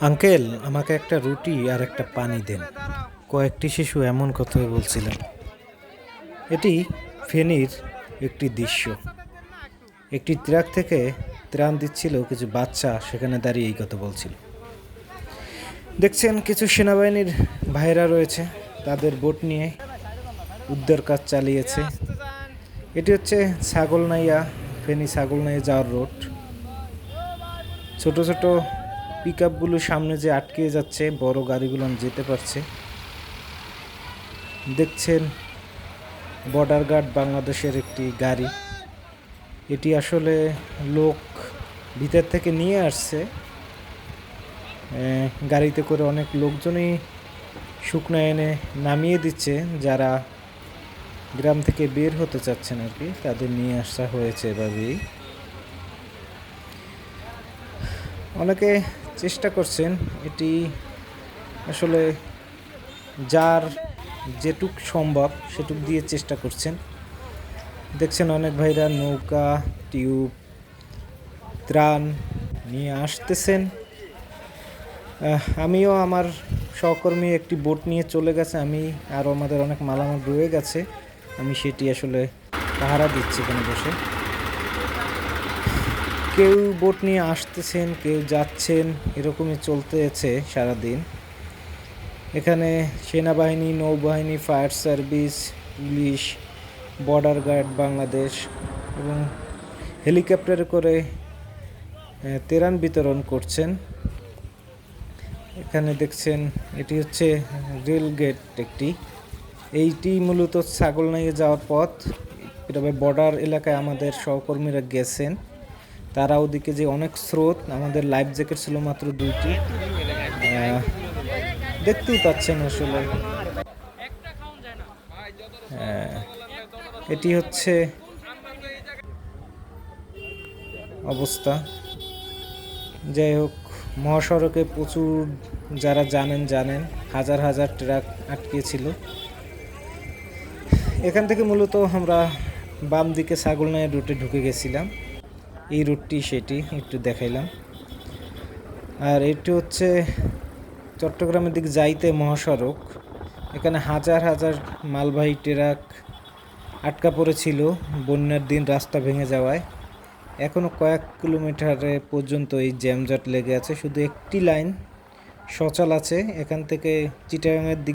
Uncle, আমাকে একটা রুটি আর একটা পানি দেন। কয়েকটি শিশু এমন কথাই বলছিলেন। এটি ফেনীর একটি দৃশ্য। একটি ট্রাক থেকে ত্রাণ দিচ্ছিল কিছু বাচ্চা, সেখানে দাঁড়িয়ে এই কথা বলছিল। দেখছেন, কিছু সেনাবাহিনীর ভাইরা রয়েছে। তাদের বোট নিয়ে উদ্ধার কাজ চালিয়েছে। এটি হচ্ছে ছাগলনাইয়া, ফেনী ছাগলনাইয়া যাওয়ার রোড। ছোট ছোট পিক আপগুলো সামনে যে আটকে যাচ্ছে, বড় গাড়িগুলো যেতে পারছে। দেখছেন বর্ডার গার্ড বাংলাদেশের একটি গাড়ি। এটি আসলে লোক ভিতর থেকে নিয়ে আসছে। গাড়িতে করে অনেক লোকজনই শুকনো এনে নামিয়ে দিচ্ছে, যারা গ্রাম থেকে বের হতে চাচ্ছেন আর কি, তাদের নিয়ে আসা হয়েছে এভাবেই। অনেকে চেষ্টা করছেন, এটি আসলে যার যেটুক সম্ভব সেটুক দিয়ে চেষ্টা করছেন। দেখছেন অনেক ভাইরা নৌকা, টিউব, ত্রাণ নিয়ে আসতেছেন। আমিও আমার সহকর্মী একটি বোট নিয়ে চলে গেছে, আমি আরও আমাদের অনেক মালামাল রয়ে গেছে, আমি সেটি আসলে পাহারা দিচ্ছি এখানে বসে। কেউ বোট নিয়ে আসতেছেন, কেউ যাচ্ছেন, এরকমই চলতেছে সারাদিন। এখানে সেনাবাহিনী, নৌবাহিনী, fire service, police, border guard, Bangladesh এবং হেলিকপ্টারে করে তেরান বিতরণ করছেন। এখানে দেখছেন, এটি হচ্ছে রেল গেট একটি। এইটি মূলত ছাগলনাইয়ে যাওয়ার পথ। তবে বর্ডার এলাকায় আমাদের সহকর্মীরা গেছেন। তারা ওদিকে যে অনেক স্রোত, আমাদের লাইফ জ্যাকেট ছিল মাত্র দুইটি। দেখতেই পাচ্ছেন আসলে। এটি হচ্ছে অবস্থা। যাই হোক, মহাসড়কে প্রচুর যারা জানেন জানেন, হাজার হাজার ট্রাক আটকেছিল। এখান থেকে মূলত আমরা বাম দিকে ছাগলনাইয়ের রুটে ঢুকে গেছিলাম। এই রুটটি সেটি একটু দেখাইলাম। আর এটি হচ্ছে চট্টগ্রামের দিক যাইতে মহাসড়ক। এখানে হাজার হাজার মালবাহী ট্রাক আটকা পড়েছিল বন্যার দিন রাস্তা ভেঙে যাওয়ায়। এখনও কয়েক কিলোমিটারে পর্যন্ত এই জ্যামজট লেগে আছে। শুধু একটি লাইন সচল আছে। এখান থেকে চিটাগাংয়ের দিক